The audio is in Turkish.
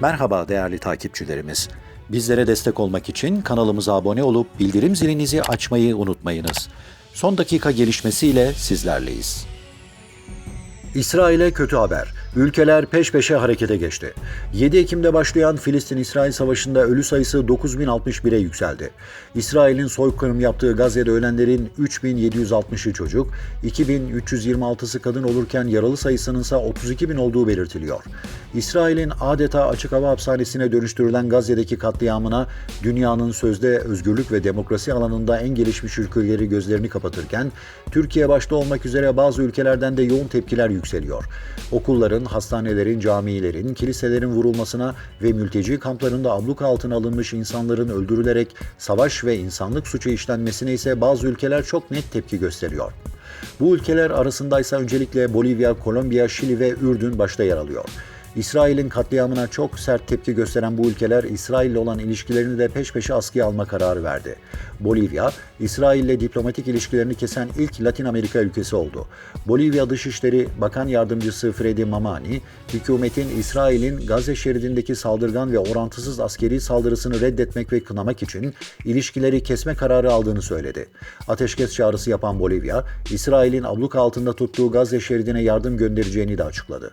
Merhaba değerli takipçilerimiz. Bizlere destek olmak için kanalımıza abone olup bildirim zilinizi açmayı unutmayınız. Son dakika gelişmesiyle sizlerleyiz. İsrail'e kötü haber. Ülkeler peş peşe harekete geçti. 7 Ekim'de başlayan Filistin-İsrail savaşında ölü sayısı 9061'e yükseldi. İsrail'in soykırım yaptığı Gazze'de ölenlerin 3760'ı çocuk, 2326'sı kadın olurken yaralı sayısının ise 32 bin olduğu belirtiliyor. İsrail'in adeta açık hava hapishanesine dönüştürülen Gazze'deki katliamına dünyanın sözde özgürlük ve demokrasi alanında en gelişmiş ülkeleri gözlerini kapatırken, Türkiye başta olmak üzere bazı ülkelerden de yoğun tepkiler yükseliyor. Okulların, hastanelerin, camilerin, kiliselerin vurulmasına ve mülteci kamplarında abluka altına alınmış insanların öldürülerek savaş ve insanlık suçu işlenmesine ise bazı ülkeler çok net tepki gösteriyor. Bu ülkeler arasındaysa öncelikle Bolivya, Kolombiya, Şili ve Ürdün başta yer alıyor. İsrail'in katliamına çok sert tepki gösteren bu ülkeler İsrail ile olan ilişkilerini de peş peşe askıya alma kararı verdi. Bolivya, İsrail ile diplomatik ilişkilerini kesen ilk Latin Amerika ülkesi oldu. Bolivya Dışişleri Bakan Yardımcısı Freddy Mamani, hükümetin İsrail'in Gazze şeridindeki saldırgan ve orantısız askeri saldırısını reddetmek ve kınamak için ilişkileri kesme kararı aldığını söyledi. Ateşkes çağrısı yapan Bolivya, İsrail'in abluka altında tuttuğu Gazze şeridine yardım göndereceğini de açıkladı.